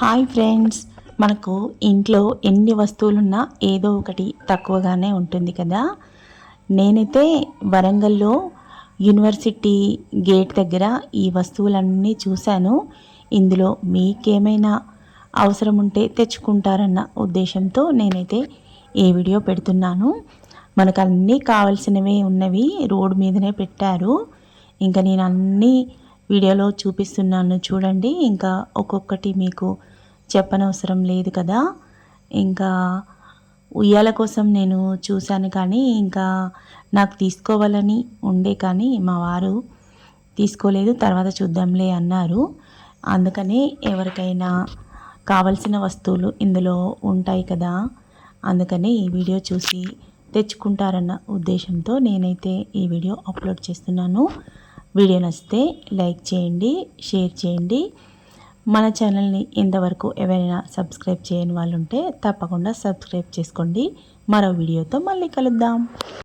Hi friends. మనకు ఇంట్లో ఎన్ని వస్తువులున్నా ఏదో ఒకటి తక్కువగానే ఉంటుంది కదా. నేనైతే వరంగల్లో యూనివర్సిటీ గేట్ దగ్గర ఈ వస్తువులన్నీ చూశాను. ఇందులో మీకేమైనా అవసరం ఉంటే తెచ్చుకుంటారన్న ఉద్దేశంతో నేనైతే ఈ వీడియో పెడుతున్నాను. మనకు అన్నీ కావాల్సినవి ఉన్నవి రోడ్డు మీదనే పెట్టారు. ఇంకా నేను అన్నీ వీడియోలో చూపిస్తున్నాను చూడండి. ఇంకా ఒక్కొక్కటి మీకు చెప్పనవసరం లేదు కదా. ఇంకా ఉయ్యాల కోసం నేను చూశాను కానీ ఇంకా నాకు తీసుకోవాలని ఉండే కానీ మా వారు తీసుకోలేదు. తర్వాత చూద్దాంలే అన్నారు. అందుకనే ఎవరికైనా కావలసిన వస్తువులు ఇందులో ఉంటాయి కదా. అందుకనే ఈ వీడియో చూసి తెచ్చుకుంటారన్న ఉద్దేశంతో నేనైతే ఈ వీడియో అప్లోడ్ చేస్తున్నాను. వీడియో నచ్చితే లైక్ చేయండి షేర్ చేయండి. మన ఛానల్ని ఇంతవరకు ఎవరైనా సబ్స్క్రైబ్ చేయని వాళ్ళు ఉంటే తప్పకుండా సబ్స్క్రైబ్ చేసుకోండి. మరో వీడియోతో మళ్ళీ కలుద్దాం.